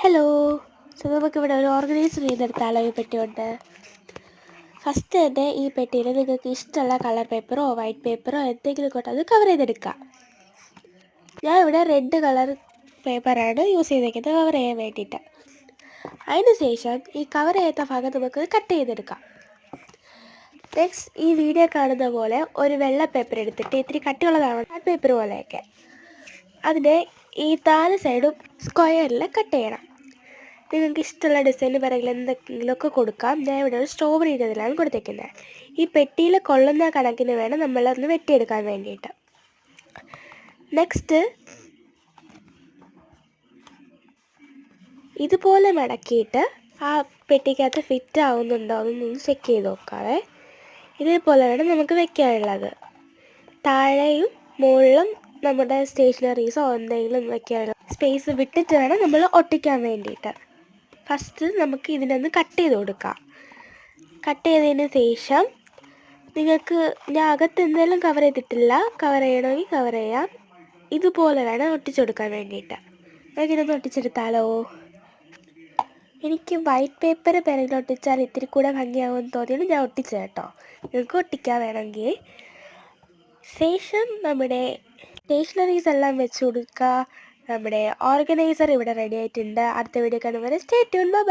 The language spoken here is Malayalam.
ഹലോ സോ നമുക്കിവിടെ ഒരു ഓർഗനൈസർ ചെയ്തെടുത്താലോ ഈ പെട്ടി കൊണ്ട് ഫസ്റ്റ് തന്നെ ഈ പെട്ടിയിൽ നിങ്ങൾക്ക് ഇഷ്ടമുള്ള കളർ പേപ്പറോ വൈറ്റ് പേപ്പറോ എന്തെങ്കിലും കൊണ്ട് അത് കവർ ചെയ്തെടുക്കാം. ഞാൻ ഇവിടെ റെഡ് കളർ പേപ്പറാണ് യൂസ് ചെയ്തേക്കുന്നത് കവർ ചെയ്യാൻ വേണ്ടിയിട്ട്. അതിനുശേഷം ഈ കവർ ചെയ്ത ഭാഗം നമുക്ക് കട്ട് ചെയ്തെടുക്കാം. നെക്സ്റ്റ് ഈ വീഡിയോ കാണുന്ന പോലെ ഒരു വെള്ള പേപ്പർ എടുത്തിട്ട് ഇത്തിരി കട്ടിയുള്ളതാണ് പേപ്പർ പോലെയൊക്കെ. അതിനെ ഈ താഴെ സൈഡും സ്ക്വയറിൽ കട്ട് ചെയ്യണം. നിങ്ങൾക്ക് ഇഷ്ടമുള്ള ഡിസൈന് പിറകിൽ എന്തെങ്കിലുമൊക്കെ കൊടുക്കാം. ഞാൻ ഇവിടെ ഒരു സ്ട്രോബെറിയുടെ ഇതിലാണ് കൊടുത്തേക്കുന്നത്. ഈ പെട്ടിയിൽ കൊള്ളുന്ന കണക്കിന് വേണം നമ്മളൊന്ന് വെട്ടിയെടുക്കാൻ വേണ്ടിയിട്ട്. നെക്സ്റ്റ് ഇതുപോലെ മടക്കിയിട്ട് ആ പെട്ടിക്കകത്ത് ഫിറ്റ് ആവുന്നുണ്ടോ എന്നൊന്ന് ചെക്ക് ചെയ്ത് നോക്കാവേ. വേണം നമുക്ക് വെക്കാനുള്ളത്. താഴെയും മുകളിലും നമ്മുടെ സ്റ്റേഷനറീസോ എന്തെങ്കിലും ഒന്നൊക്കെയാണ് സ്പേസ് വിട്ടിട്ട് വേണം നമ്മൾ ഒട്ടിക്കാൻ വേണ്ടിയിട്ട്. ഫസ്റ്റ് നമുക്ക് ഇതിനൊന്ന് കട്ട് ചെയ്ത് കൊടുക്കാം. കട്ട് ചെയ്തതിന് ശേഷം നിങ്ങൾക്ക് ഞാൻ അകത്ത് എന്തെങ്കിലും കവർ ചെയ്തിട്ടില്ല കവർ ചെയ്യണമെങ്കിൽ കവർ ചെയ്യാം. ഇതുപോലെ വേണം ഒട്ടിച്ചെടുക്കാൻ വേണ്ടിയിട്ട്. നമുക്കിതൊന്ന് ഒട്ടിച്ചെടുത്താലോ? എനിക്ക് വൈറ്റ് പേപ്പർ പിറകിൽ ഒട്ടിച്ചാൽ ഇത്തിരി കൂടെ ഭംഗിയാകുമെന്ന് തോന്നിയത് ഞാൻ ഒട്ടിച്ചു കേട്ടോ. നിങ്ങൾക്ക് ഒട്ടിക്കാൻ വേണമെങ്കിൽ. ശേഷം നമ്മുടെ സ്റ്റേഷനറീസ് എല്ലാം വെച്ച് കൊടുക്കുക നമ്മുടെ ഓർഗനൈസർ ഇവിടെ റെഡി ആയിട്ടുണ്ട്. അടുത്ത വീഡിയോ കാണുമ്പോൾ സ്റ്റേ ട്യൂൺ ബൈ